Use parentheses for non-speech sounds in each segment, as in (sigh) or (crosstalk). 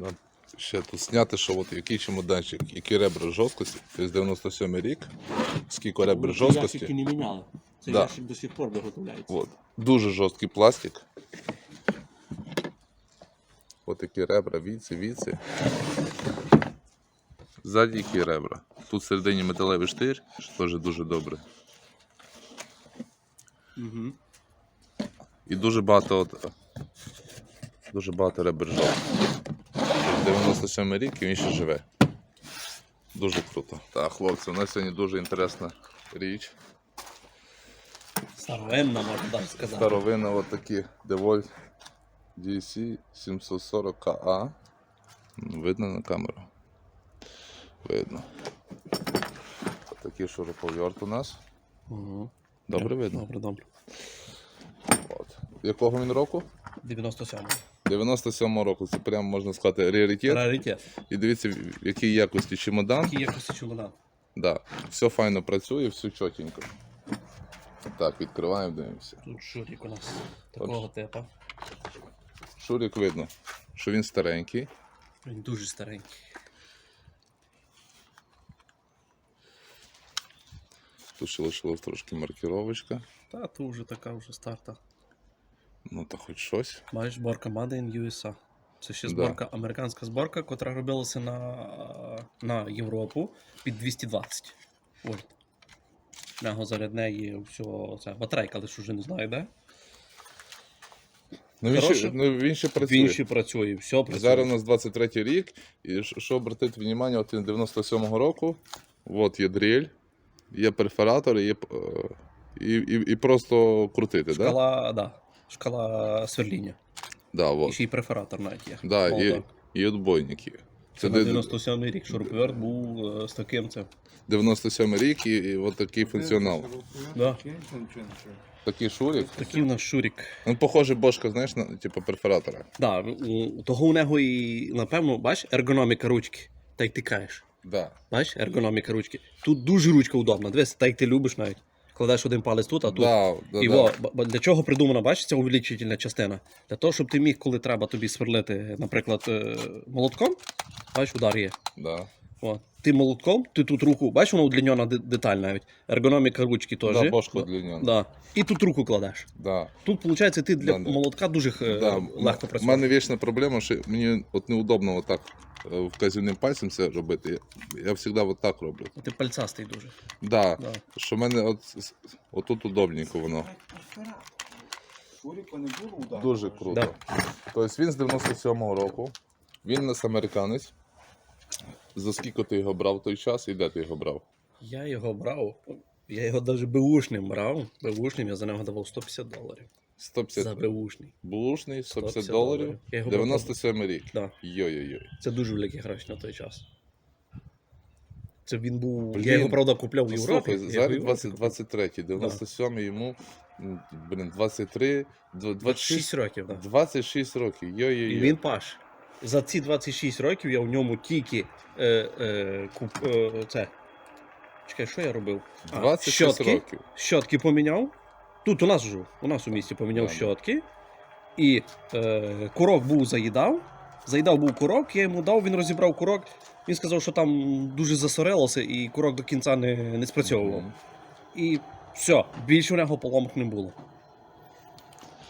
Нам ще тут зняти, що от який чемоданчик, які ребра жорсткості. Тобто 97 рік, скільки ребер Ящики жорсткості. не міняли. Цей Да. ящик до сих пор виготовляється. От. Дуже жорсткий пластик. От такі ребра, віці, віці. Ззаді які ребра. Тут всередині металевий штир, що теж дуже добре. Угу. І дуже багато от, дуже багато ребер жовтих. 97 рік і він ще живе. Дуже круто. Так, хлопці, у нас сьогодні дуже інтересна річ. Старовинна, можна так сказати. Старовина от такі DeWalt DC 740KA. Ну, Видно на камеру? Видно. Такий шуруповерт у нас. Угу. Добре видно? Добре, добре. От. Якого він року? 97 97 року. Це прямо можна сказати раритет. Раритет. І дивіться, в якій якості чемодан. Який якості чемодан. Да. Все файно працює, все чотенько. Так, відкриваємо, дивимося. Тут шурік у нас такого типу. Шурик видно, що він старенький. Він дуже старенький. Тут ще лишилась трошки маркіровочка. Та тут вже така вже старта. Ну та хоч щось. Маєш зборка Made in USA. Це ще Да. зборка, американська зборка, котра робилася на, на Європу під 220 вольт. Нього зарядне є все, це батарейка, лише вже не знаю, де. Ну він, ще, ну, він ще працює. Він ще працює, все працює. Зараз у нас 23 рік. І що- обратити увагу, от він 97-го року. От є дрель, є перфоратор, є, е, і, і, і просто крутити, так? Да? Да. Шкала сверління. Да, І ще й перфоратор навіть є. Да, і, і отбойники. Це де- на 97 рік шуруповерт був е, з таким це. 97 рік і, і от такий функціонал. Да. Такий шурик. Такий у нас шурік. Він похожий бошка, знаєш, на типу перфоратора. Да, у- того у нього і, напевно, бачиш, ергономіка ручки. Та й тикаєш. Да. Бачиш, ергономіка ручки. Тут дуже ручка удобна. Дивись, так як ти любиш навіть. Кладеш один палець тут, а тут. Да, да, І да. во, для чого придумана, бачиш, ця увеличительна частина? Для того, щоб ти міг, коли треба тобі сверлити, наприклад, е, молотком, бачиш, удар є. Да. О. Ти молотком, ти тут руку, бачиш, вона удлінена де- деталь навіть. Ергономіка ручки теж. Да, бошка удлінена. Да. І тут руку кладеш. Да. Тут, виходить, ти для Да, молотка дуже е, Да. легко У мене вічна проблема, що мені от неудобно отак вказівним пальцем це робити. Я, я завжди отак роблю. Ти пальцастий дуже. Да. Да. Що в мене от, отут удобненько воно. Шуріка не було удару. Дуже круто. Да. Тобто він з 97-го року. Він у нас американець. За скільки ти його брав в той час і де ти його брав? Я його брав. Я його навіть беушним брав. Беушним я за нього давав 150 доларів. 150 За беушний. булушний, 150 150 доларів. Я його брав. 97 рік. Да. Йой-йой-йой. Це дуже великі гроші на той час. Це він був. Блін. Я його, правда, купляв в Європі. Слухай, Я його в зараз Європі 20, купив. 23, 97 йому, м, блін, 23, дв- 26, 6 років, так. 26 років. І Йой-йой-йой. він паш. За ці 26 років я в ньому тільки е, е, куп, е, це. Чекай, що я робив? А, 26 щотки, років. щотки поміняв. Тут у нас вже, у нас у місті поміняв да. щотки. І е, курок був заїдав. Заїдав був курок, я йому дав, він розібрав курок. Він сказав, що там дуже засорилося і курок до кінця не, не спрацьовував. Мгм. І все, більше у нього поломок не було.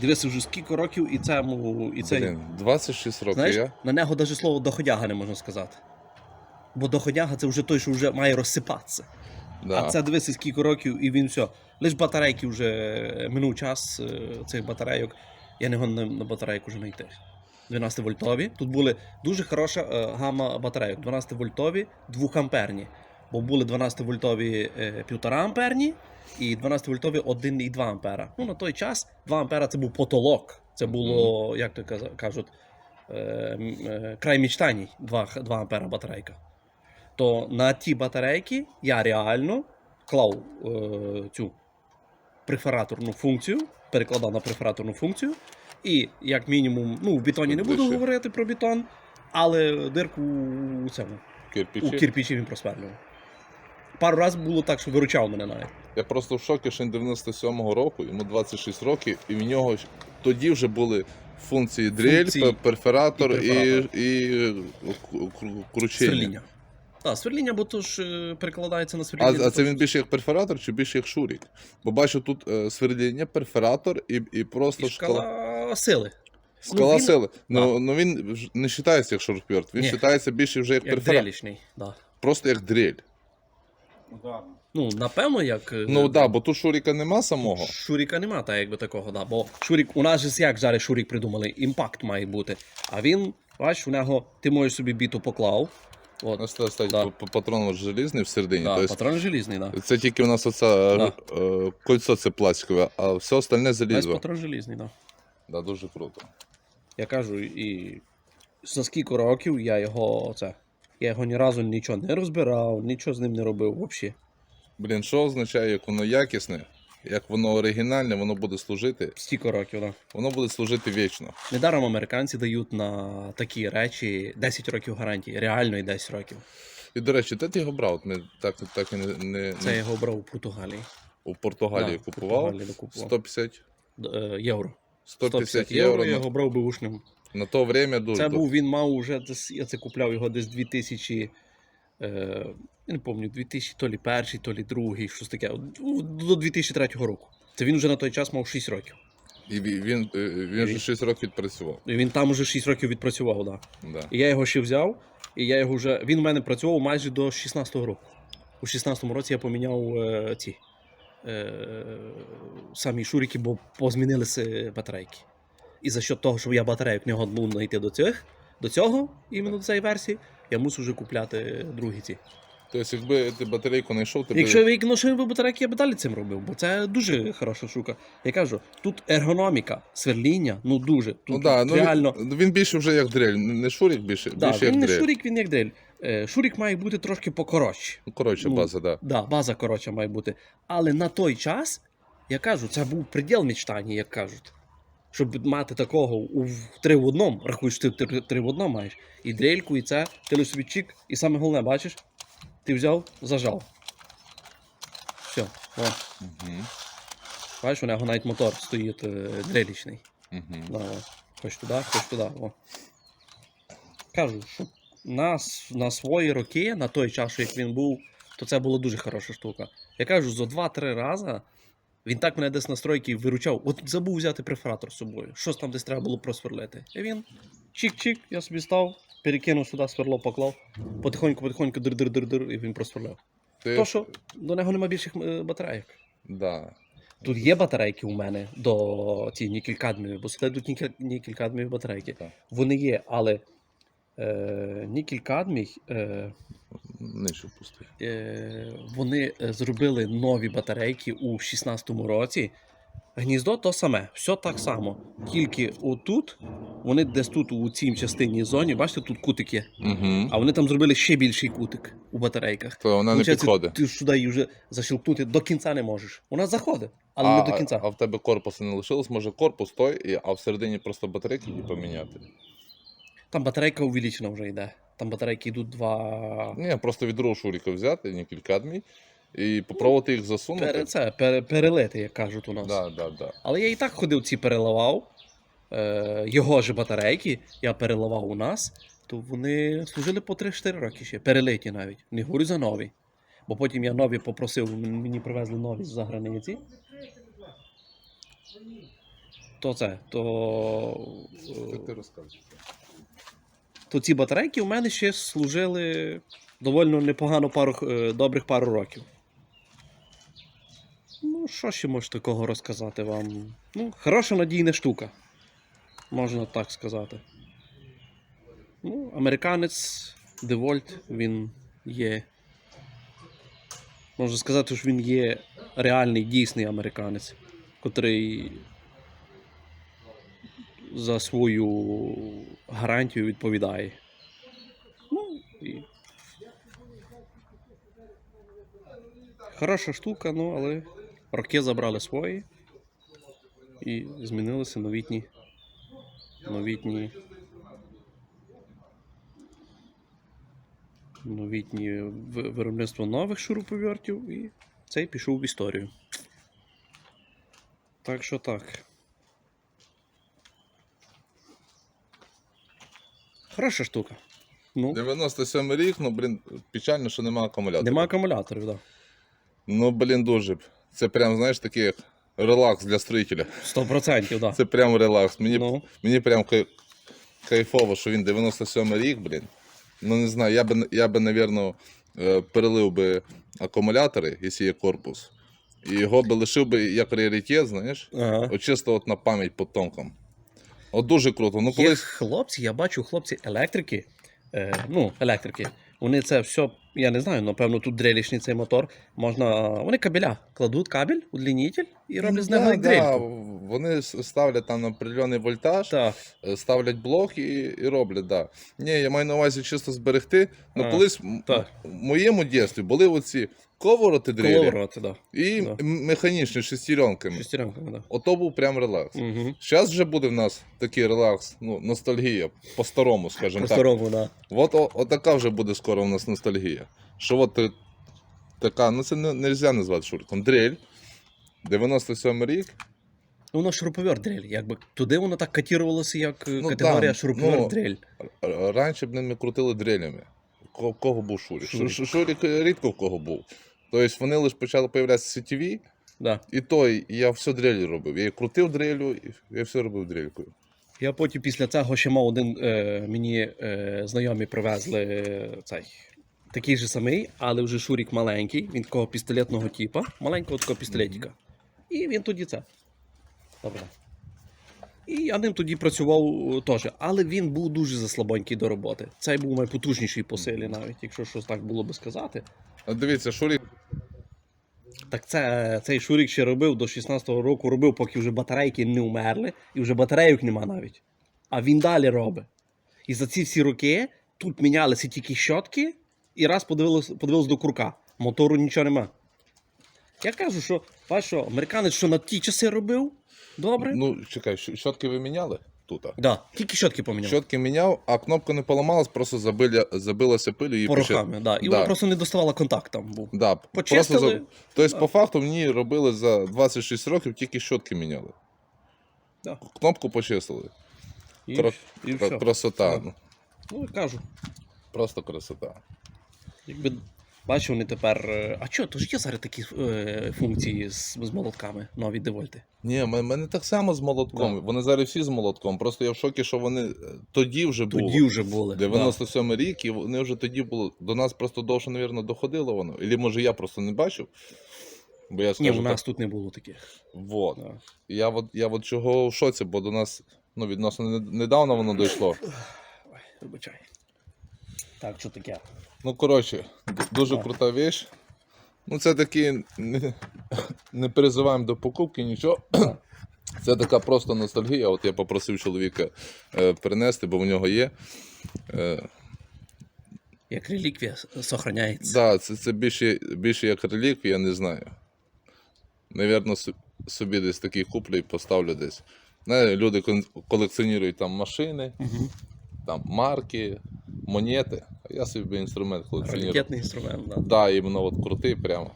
Дивися, вже скільки років і цьому, і цей. Блін, 26 років Знаєш, я. на нього навіть слово доходяга не можна сказати. Бо доходяга це вже той, що вже має розсипатися. Да. А це дивися, скільки років, і він все. Лиш батарейки вже минув час е, цих батарейок. Я не гон на, батарейку вже знайти. 12 вольтові. Тут були дуже хороша е, гама батарейок. 12 вольтові, 2 амперні. Бо були 12 вольтові е, 1,5 амперні і 12 вольтові 1,2 ампера. Ну на той час 2 ампера це був потолок. Це було, як то кажуть, е, е, край мечтаній 2, 2 ампера батарейка. То на ті батарейки я реально клав е, цю префераторну функцію, перекладав на префераторну функцію. І як мінімум, ну, в бетоні не буду Ближче. говорити про бетон, але дирку у цьому, у Кирпичі. кирпичі він просверлював. Пару разів було так, що виручав мене навіть. Я просто в шокі, що він 97-го року, йому 26 років, і в нього ж- тоді вже були Функції дрель, Функції пе- перфоратор і і, кру- кручення. Сверління. Так, сверління, бо то ж е, перекладається на А, сверління. а це він більше як перфоратор чи більше як шурік? Бо бачу тут е, сверління, перфоратор і, і просто І шкала. шкала сили. Скала Ну, він- сили. Ну, ну він не вважається як шурупьорт, він вважається більше вже як, Як перфоратор. дрелічний. Да. Просто як дрель. Ну, напевно, як. е, Ну так, да, бо тут шуріка нема самого. Шуріка нема, так якби такого, да. Бо шурік, у нас же як зараз шурік придумали, імпакт має бути. А він, бачиш, у нього ти можеш собі біту поклав. От, Ось це, кстати, Да. патрон от желізний всередині. да, тобто, патрон желізний, да. це тільки у нас оце Да. е, кольцо це пластикове, а все остальне Весь залізо. патрон желізний, да. Да, дуже круто. Я кажу, і за скільки років я його це. Я його ні разу нічого не розбирав, нічого з ним не робив взагалі. Блін, що означає, як воно якісне, як воно оригінальне, воно буде служити. Стільки років, да. Воно буде служити вічно. Недаром американці дають на такі речі 10 років гарантії, реально і 10 років. І до речі, де ти його брав? Ми так, так і не, не, Це я його брав у Португалії. у Португалії Да, купував. Португалії докупував. 150, е, євро. 150 євро. я його брав бушним. на то время дуже. Це був, він мав уже десь, я це купляв його десь 2000, е, я не пам'ятаю, 2000, то лі перший, то лі другий, щось таке. Ну, До 2003 року. Це він вже на той час мав 6 років. І він, він, е, вже 6 років відпрацював. І він там уже 6 років відпрацював, да. Да. І я його ще взяв, і я його вже. Він в мене працював майже до 16-го року. У 16-му році я поміняв е, ці е, самі шурики, бо позмінилися батарейки. І за що того, що я батарейок не був знайти до цих, до цього, іменно до цієї версії, я мусив вже купляти другі ці. Тобто, якби ти батарейку знайшов, ти Якщо я ношив би батарейки, я б далі цим робив, бо це дуже хороша штука. Я кажу, тут ергономіка, сверління, ну дуже. Тут Ну, да, ну, реально. він, він більше вже як дрель, не шурік більше, Да, більше він як не дрель. шурік, він як дрель. Е, Шурік має бути трошки покоротший. Ну, коротше, Ну, база, да. Да, база коротша має бути. Але на той час, я кажу, це був приділ мечтання, як кажуть. Щоб мати такого у три в одному, рахуєш, ти три, в одному маєш. І дрельку, і це, ти собі чик, і саме головне, бачиш, ти взяв, зажав. Все, о, Угу. бачиш, у нього навіть мотор стоїть е, дрелічний. Угу. Да, о. Хоч туди, хоч туди. О. Кажу, що на, на свої роки, на той час, як він був, то це була дуже хороша штука. Я кажу, за 2-3 рази він так мене десь на стройки виручав. От забув взяти префоратор з собою. Щось там десь треба було просверлити. І він чик-чик, я собі став, перекинув сюди сверло, поклав, потихоньку-потихоньку дир-дир-дир-дир, і він просверляв. Ти... То, що до нього нема більших е, батарейок. Да. Тут є батарейки у мене до ці нікель-кадмієві, бо сюди йдуть нікель- батарейки. Так. Вони є, але е, нікель-кадмій, е, Нижче пусти. е, вони е, зробили нові батарейки у 16-му році. Гніздо то саме, все так само. Тільки отут, вони десь тут, у цій частині зоні, бачите, тут кутик є. Угу. А вони там зробили ще більший кутик у батарейках. То вона не Получається, підходить. Ти сюди її вже защелкнути до кінця не можеш. Вона заходить, але а, не до кінця. А в тебе корпусу не лишилось, може корпус той, і- а всередині просто батарейки її поміняти. Там батарейка увеличена вже йде. Там батарейки йдуть два. Ні, просто від другого шуріка взяти, нікель кадмій, і попробувати їх засунути. Пере, це, пере, перелити, як кажуть у нас. Да, да, да. Але я і так ходив ці переливав. Е, його ж батарейки, я переливав у нас, то вони служили по 3-4 роки ще. Перелиті навіть. Не говорю за нові. Бо потім я нові попросив, мені привезли нові з-за границі. То це, то. е, Ти розказуй. То ці батарейки у мене ще служили доволі непогано пару, е, добрих пару років. Ну, що ще можу такого розказати вам? Ну, хороша надійна штука. Можна так сказати. Ну, американець Девольт, він є. Можна сказати, що він є реальний дійсний американець, котрий за свою гарантію відповідає. Ну, і... Хороша штука, ну, але роки забрали свої і змінилися новітні. Новітні. Новітні виробництво нових шуруповертів і цей пішов в історію. Так що так. Хороша штука. Ну, 97 рік, ну, блін, печально, що немає акумулятора. нема акумуляторів, так. Ну, блін, дуже. б. Це прям, знаєш, такий як релакс для строїтеля. Сто процентів, так. Це прям релакс. Мені, Ну. мені прям кай- кайфово, що він 97 рік, блін. Ну не знаю, я би, я би, навірно, е, перелив би акумулятори, якщо є корпус. І його би лишив би як раритет, знаєш, Ага. от чисто от на пам'ять потомкам. От дуже круто. Ну, Є колись. хлопці, я бачу хлопці електрики. Е, ну, електрики. Вони це все, я не знаю, напевно, тут дрелічний цей мотор. Можна. Вони кабеля кладуть кабель, удлінитель і роблять з нього да, дрельку. вони ставлять там на определений вольтаж, Так. е, ставлять блок і, і роблять, да. Ні, я маю на увазі чисто зберегти. Ну, колись в моєму дітстві були оці ковороти дрелі Коловороти, так. і да. механічні шестеренками. Шестеренками, так. Ото був прям релакс. Угу. Зараз вже буде в нас такий релакс, ну, ностальгія, по-старому, скажімо так. По-старому, так. От о, отака вже буде скоро у нас ностальгія. Що от е, така, ну це не можна назвати шуриком. Дрель, 97 рік. Ну, воно шуруповерт дрель. Якби туди воно так котірувалося, як е, Ну, категорія шуруповерт ну, дрель. Р- Раніше б ними крутили дрелями. В кого був Шурік? Шурік. Шурік рідко в кого був. Тобто вони лише почали появлятися сітєві, Да. і то і я все дрелі робив. Я і крутив дрелю, і я все робив дрелькою. Я потім після цього ще мав один е, мені е, знайомі привезли е, цей. Такий же самий, але вже Шурік маленький, він такого пістолетного типа, маленького такого пістолетика. І він тоді це. Добре. І я ним тоді працював е, теж, але він був дуже заслабонький до роботи. Цей був найпотужніший по силі, навіть, якщо щось так було би сказати. От дивіться, Шурік Так це, цей Шурік ще робив до 16-го року, робив, поки вже батарейки не вмерли, і вже батарейок нема навіть. А він далі робить. І за ці всі роки тут мінялися тільки щотки, і раз подивились, подивились до курка. Мотору нічого нема. Я кажу, що, бачиш, що американець, що на ті часи робив, добре? Ну, чекай, щотки ви міняли тут? да, тільки щотки поміняв. Щотки міняв, а кнопка не поламалась, просто забиля, забилася пилю і Порохами, да. І Да. вона просто не доставала контакт там був. Да, Почистили. Просто за... Тобто, по факту, мені робили за 26 років тільки щотки міняли. Да. Кнопку почистили. І, Кро- і все. Красота. Да. ну, Ну, кажу. Просто красота. Якби бачу, вони тепер. е, А що, то ж є зараз такі е, функції з, з молотками, нові девольти. Ні, в мене так само з молотком. Да. Вони зараз всі з молотком. Просто я в шокі, що вони е, тоді вже було. Тоді вже були. 97 рік, і вони вже тоді були. До нас просто довше, мабуть, доходило воно. Або може я просто не бачив. Бо я Ні, скажу, у нас так, тут не було таких. вот. Да. Я от, я от чого в шоці, бо до нас ну, відносно недавно воно дійшло. Ой, вибачай. Так, що таке? Ну, коротше, дуже Так. крута вещь. Ну, це такі не, не перезиваємо до покупки, нічого. Це така просто ностальгія. От я попросив чоловіка е, принести, бо в нього є. Е, Як реліквія с- сохраняється. да, це, це більше, більше як реліквія, я не знаю. Навірно, собі десь такий куплю і поставлю десь. Знає, люди колекціонують там машини, Угу. Там марки, монети. А я собі інструмент колекціоную. Ракетний інструмент, да. Да, іменно от крутий прямо.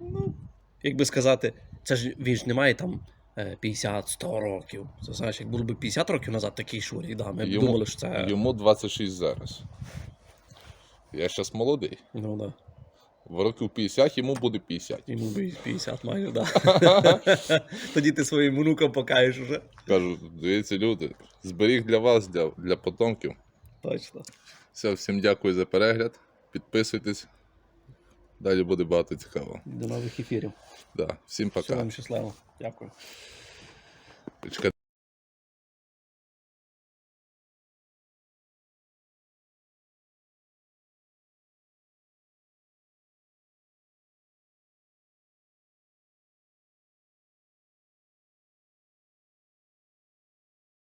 Ну, як би сказати, це ж він ж не має там е, 50-100 років. Це знаєш, як було б 50 років назад такий шурі, да, ми б думали, що це. Йому 26 зараз. Я зараз молодий. Ну, да. В років 50 йому буде 50. Йому би 50 майже, да. (laughs) Тоді ти своїм внукам покажеш уже. Кажу, дивіться, люди, зберіг для вас, для, для потомків. Точно. Все, всім дякую за перегляд. Підписуйтесь. Далі буде багато цікавого. До нових ефірів. Да. Всім пока. вам щасливо. Дякую.